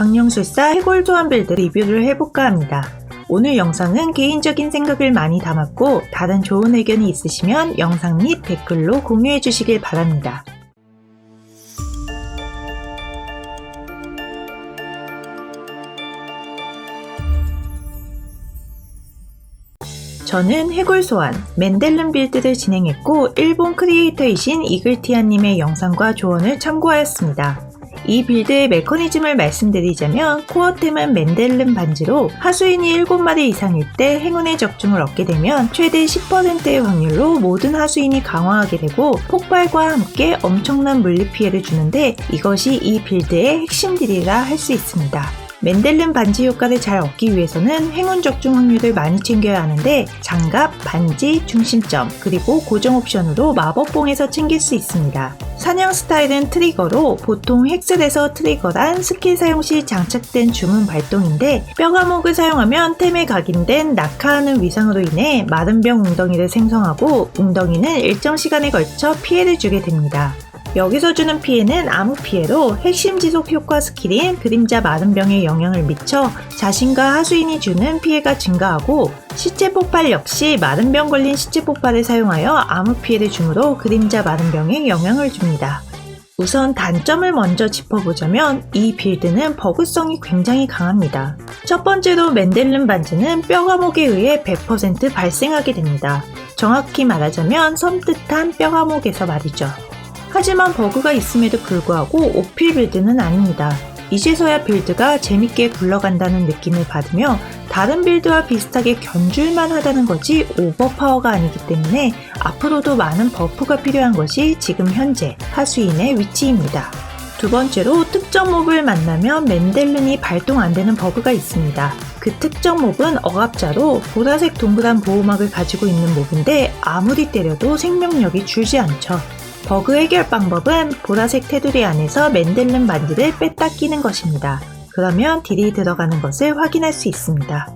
강령술사 해골 소환 빌드 리뷰를 해볼까 합니다. 오늘 영상은 개인적인 생각을 많이 담았고 다른 좋은 의견이 있으시면 영상 및 댓글로 공유해 주시길 바랍니다. 저는 해골 소환, 맨델름 빌드를 진행했고 일본 크리에이터이신 이글티아님의 영상과 조언을 참고하였습니다. 이 빌드의 메커니즘을 말씀드리자면 코어템은 맨델름 반지로 하수인이 7마리 이상일 때 행운의 적중을 얻게 되면 최대 10%의 확률로 모든 하수인이 강화하게 되고 폭발과 함께 엄청난 물리 피해를 주는데 이것이 이 빌드의 핵심 딜이라 할 수 있습니다. 맨델름 반지 효과를 잘 얻기 위해서는 행운 적중 확률을 많이 챙겨야 하는데 장갑, 반지, 중심점, 그리고 고정 옵션으로 마법봉에서 챙길 수 있습니다. 사냥 스타일은 트리거로 보통 헥슬에서 트리거란 스킬 사용 시 장착된 주문 발동인데 뼈과목을 사용하면 템에 각인된 낙하하는 위상으로 인해 마른 병 웅덩이를 생성하고 웅덩이는 일정 시간에 걸쳐 피해를 주게 됩니다. 여기서 주는 피해는 아무 피해로 핵심 지속 효과 스킬인 그림자 마른 병에 영향을 미쳐 자신과 하수인이 주는 피해가 증가하고 시체 폭발 역시 마른 병 걸린 시체 폭발을 사용하여 아무 피해를 주므로 그림자 마른 병에 영향을 줍니다. 우선 단점을 먼저 짚어보자면 이 빌드는 버그성이 굉장히 강합니다. 첫 번째로 맨델름 반지는 뼈 과목에 의해 100% 발생하게 됩니다. 정확히 말하자면 섬뜩한 뼈 과목에서 말이죠. 하지만 버그가 있음에도 불구하고 오필 빌드는 아닙니다. 이제서야 빌드가 재밌게 굴러간다는 느낌을 받으며 다른 빌드와 비슷하게 견줄만 하다는 거지 오버파워가 아니기 때문에 앞으로도 많은 버프가 필요한 것이 지금 현재 하수인의 위치입니다. 두 번째로 특정 몹을 만나면 맨델른이 발동 안 되는 버그가 있습니다. 그 특정 몹은 억압자로 보라색 동그란 보호막을 가지고 있는 몹인데 아무리 때려도 생명력이 줄지 않죠. 버그 해결 방법은 보라색 테두리 안에서 맨델름 반지를 뺐다 끼는 것입니다. 그러면 딜이 들어가는 것을 확인할 수 있습니다.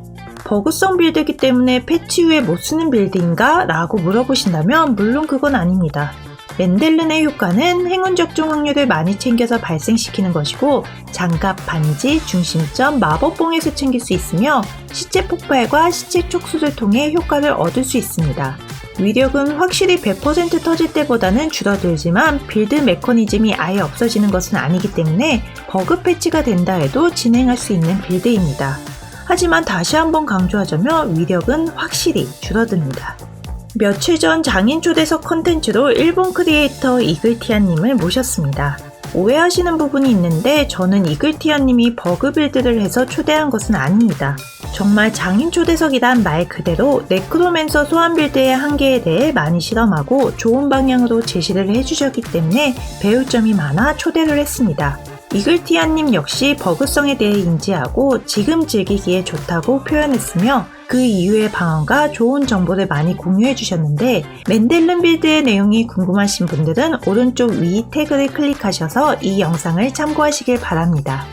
버그성 빌드이기 때문에 패치 후에 못 쓰는 빌드인가? 라고 물어보신다면 물론 그건 아닙니다. 맨델른의 효과는 행운 적중 확률을 많이 챙겨서 발생시키는 것이고 장갑, 반지, 중심점, 마법봉에서 챙길 수 있으며 시체 폭발과 시체 촉수를 통해 효과를 얻을 수 있습니다. 위력은 확실히 100% 터질 때보다는 줄어들지만 빌드 메커니즘이 아예 없어지는 것은 아니기 때문에 버그 패치가 된다 해도 진행할 수 있는 빌드입니다. 하지만 다시 한번 강조하자면 위력은 확실히 줄어듭니다. 며칠 전 장인 초대석 컨텐츠로 일본 크리에이터 이글티아님을 모셨습니다. 오해하시는 부분이 있는데 저는 이글티아님이 버그 빌드를 해서 초대한 것은 아닙니다. 정말 장인 초대석이란 말 그대로 네크로맨서 소환 빌드의 한계에 대해 많이 실험하고 좋은 방향으로 제시를 해주셨기 때문에 배울 점이 많아 초대를 했습니다. 이글티아님 역시 버그성에 대해 인지하고 지금 즐기기에 좋다고 표현했으며 그 이후의 방안과 좋은 정보를 많이 공유해 주셨는데 맨델름 빌드의 내용이 궁금하신 분들은 오른쪽 위 태그를 클릭하셔서 이 영상을 참고하시길 바랍니다.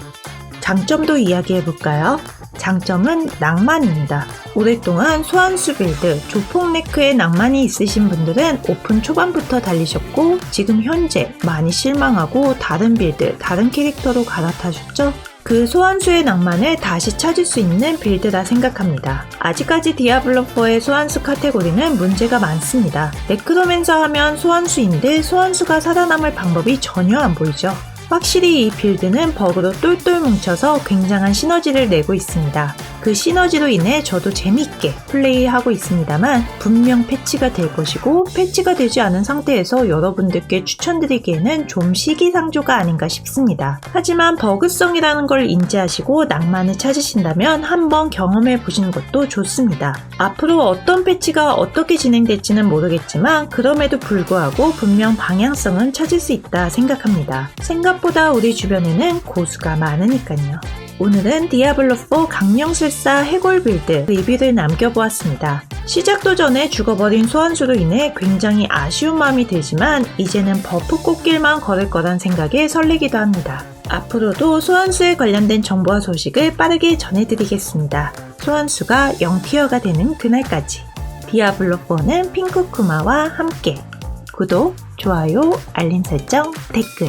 장점도 이야기해 볼까요? 장점은 낭만입니다. 오랫동안 소환수 빌드, 조폭 네크에 낭만이 있으신 분들은 오픈 초반부터 달리셨고 지금 현재 많이 실망하고 다른 빌드, 다른 캐릭터로 갈아타셨죠? 그 소환수의 낭만을 다시 찾을 수 있는 빌드라 생각합니다. 아직까지 디아블로4의 소환수 카테고리는 문제가 많습니다. 네크로맨서 하면 소환수인데 소환수가 살아남을 방법이 전혀 안 보이죠. 확실히 이 빌드는 버그로 똘똘 뭉쳐서 굉장한 시너지를 내고 있습니다. 그 시너지로 인해 저도 재밌게 플레이하고 있습니다만 분명 패치가 될 것이고 패치가 되지 않은 상태에서 여러분들께 추천드리기에는 좀 시기상조가 아닌가 싶습니다. 하지만 버그성이라는 걸 인지하시고 낭만을 찾으신다면 한번 경험해 보시는 것도 좋습니다. 앞으로 어떤 패치가 어떻게 진행될지는 모르겠지만 그럼에도 불구하고 분명 방향성은 찾을 수 있다 생각합니다. 생각보다 우리 주변에는 고수가 많으니까요. 오늘은 디아블로4 강령술사 해골 빌드 리뷰를 남겨보았습니다. 시작도 전에 죽어버린 소환수로 인해 굉장히 아쉬운 마음이 들지만 이제는 버프 꽃길만 걸을 거란 생각에 설레기도 합니다. 앞으로도 소환수에 관련된 정보와 소식을 빠르게 전해드리겠습니다. 소환수가 0티어가 되는 그날까지 디아블로4는 핑크쿠마와 함께 구독, 좋아요, 알림 설정, 댓글